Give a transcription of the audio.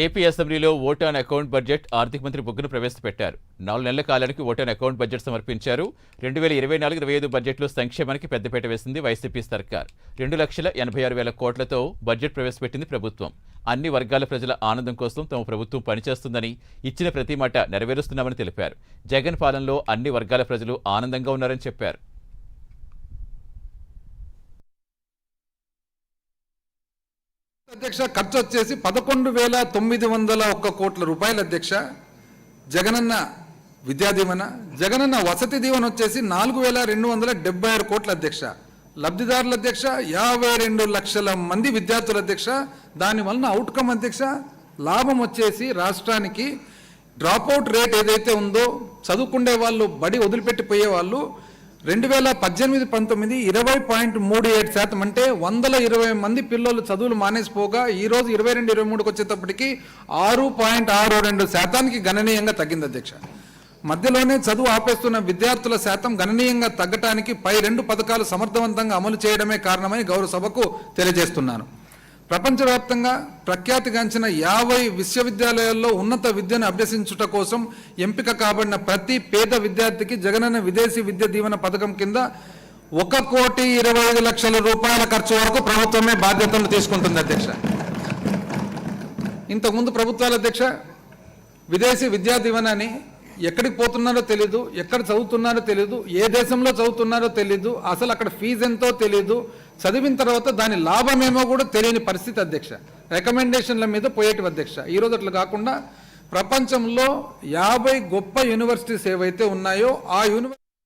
AP అసెంబ్లీలో vote on account budget ఆర్థిక మంత్రి బొగ్గును ప్రవేశపెట్టారు. నాలుగు నెలల కాలానికి ఓట్ ఆన్ అకౌంట్ బడ్జెట్ సమర్పించారు. రెండు వేల ఇరవై నాలుగు ఇరవై ఐదు బడ్జెట్లో సంక్షేమానికి పెద్దపీట వేసింది వైసీపీ సర్కార్. రెండు లక్షల ఎనభై ఆరు వేల కోట్లతో బడ్జెట్ ప్రవేశపెట్టింది ప్రభుత్వం. అన్ని వర్గాల ప్రజల ఆనందం కోసం తమ ప్రభుత్వం పనిచేస్తుందని ఇచ్చిన ప్రతి మాట నెరవేరుస్తున్నామని తెలిపారు. జగన్ పాలనలో అన్ని వర్గాల ప్రజలు ఆనందంగా ఉన్నారని చెప్పారు. అధ్యక్ష ఖర్చు వచ్చేసి పదకొండు వేల తొమ్మిది వందల ఒక్క కోట్ల రూపాయల అధ్యక్ష. జగనన్న విద్యా దీవెన జగనన్న వసతి దీవెన వచ్చేసి నాలుగు వేల రెండు వందల డెబ్బై ఆరు కోట్ల అధ్యక్ష. లబ్ధిదారుల అధ్యక్ష యాభై రెండు లక్షల మంది విద్యార్థుల అధ్యక్ష. దాని వలన అవుట్కమ్ అధ్యక్ష లాభం వచ్చేసి రాష్ట్రానికి డ్రాప్అవుట్ రేట్ ఏదైతే ఉందో చదువుకునే వాళ్ళు బడి వదిలిపెట్టిపోయే వాళ్ళు రెండు వేల పద్దెనిమిది పంతొమ్మిది ఇరవై పాయింట్ మూడు ఏడు శాతం అంటే వందల ఇరవై మంది పిల్లలు చదువులు మానేసిపోగా ఈరోజు ఇరవై రెండు ఇరవై మూడుకి వచ్చేటప్పటికి ఆరు పాయింట్ ఆరు రెండు శాతానికి గణనీయంగా తగ్గింది అధ్యక్ష. మధ్యలోనే చదువు ఆపేస్తున్న విద్యార్థుల శాతం గణనీయంగా తగ్గటానికి పై రెండు పథకాలు సమర్థవంతంగా అమలు చేయడమే కారణమని గౌరవ సభకు తెలియజేస్తున్నాను ప్రపంచవ్యాప్తంగా ప్రఖ్యాతిగాంచిన యాభై విశ్వవిద్యాలయాల్లో ఉన్నత విద్యను అభ్యసించుట కోసం ఎంపిక కాబడిన ప్రతి పేద విద్యార్థికి జగనన్న విదేశీ విద్య దీవెన పథకం కింద ఒక కోటి ఇరవై ఐదు లక్షల రూపాయల ఖర్చు వరకు ప్రభుత్వమే బాధ్యతలు తీసుకుంటుంది అధ్యక్ష. ఇంతకుముందు ప్రభుత్వాల అధ్యక్ష విదేశీ విద్యా దీవెన అని ఎక్కడికి పోతున్నారో తెలీదు ఎక్కడ చదువుతున్నారో తెలీదు ఏ దేశంలో చదువుతున్నారో తెలీదు అసలు అక్కడ ఫీజు ఎంతో తెలీదు. చదివిన తర్వాత దాని లాభమేమో కూడా తెలియని పరిస్థితి అధ్యక్ష. రికమెండేషన్ల మీద పోయేటి అధ్యక్ష. ఈరోజు అట్లా కాకుండా ప్రపంచంలో యాభై గొప్ప యూనివర్సిటీస్ ఏవైతే ఉన్నాయో ఆ యూనివర్సిటీ